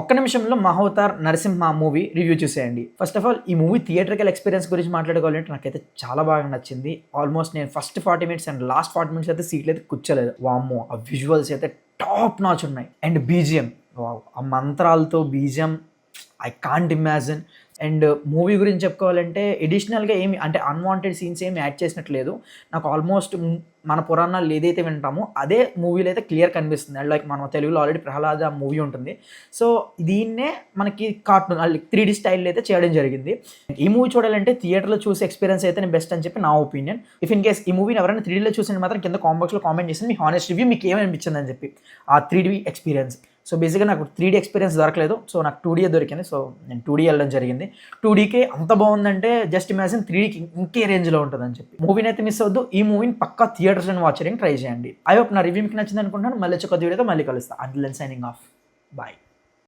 ఒక్క నిమిషంలో Mahavatar Narasimha movie review చూసేయండి. ఫస్ట్ ఆఫ్ ఆల్ ఈ మూవీ థియేటర్కల్ ఎక్స్పీరియన్స్ గురించి మాట్లాడుకోవాలంటే నాకైతే చాలా బాగా నచ్చింది. ఆల్మోస్ట్ నేను first forty minutes and last forty minutes అయితే సీట్లు అయితే కూర్చోలేదు. వామ్మో ఆ విజువల్స్ అయితే టాప్ నాచ్ ఉన్నాయి. అండ్ బీజిఎం ఆ మంత్రాలతో BGM I can't imagine and movie గురించి చెప్పుకోవాలంటే ఎడిషనల్గా ఏమి అంటే అన్వాంటెడ్ సీన్స్ ఏమి యాడ్ చేసినట్లేదు. నాకు ఆల్మోస్ట్ మన పురాణాలు ఏదైతే వింటామో అదే మూవీలో అయితే క్లియర్ కనిపిస్తుంది. అండ్ లైక్ మన తెలుగులో ఆల్రెడీ ప్రహ్లాద మూవీ ఉంటుంది. సో దీన్నే మనకి కార్టూన్ త్రీ డీ స్టైల్ అయితే చేయడం జరిగింది. ఈ మూవీ చూడాలంటే థియేటర్లో చూసే ఎక్స్పీరియన్స్ అయితే నేను బెస్ట్ అని చెప్పి నా ఒపీనియన్ ఇఫ్ ఇన్ కేస్ ఈ మూవీని ఎవరైనా త్రీ డీలో చూసిన మాత్రం కింద కాంబాక్స్లో కామెంట్ చేసి మీ హానెస్ట్ రివ్యూ మీకు ఏమనిపించింది అని చెప్పి. ఆ త్రీ డీ ఎక్స్పీరియన్స్ సో బేసిక్గా నాకు త్రీ డీ ఎక్స్పీరియన్స్ దొరకలేదు. సో నాకు టూ డీ దొరికింది. సో నేను టూ డీ వెళ్ళడం జరిగింది. టూ డీకి అంత బాగుందంటే జస్ట్ ఇమాజిన్ త్రీ డీకి ఇంకే రేంజ్లో ఉంటుందని చెప్పి. మూవీని అయితే మిస్ అవద్దు ఈ మూవీని పక్కా థియేటర్స్ అని వాచ్ చేయడానికి ట్రై చేయండి. ఐ హోప్ నా రివ్యూ మీకు నచ్చింది అనుకుంటున్నాను. మళ్ళీ వచ్చి కొద్ది వీడియోతో మళ్ళీ కలుస్తాను అండ్ సైనింగ్ ఆఫ్ బాయ్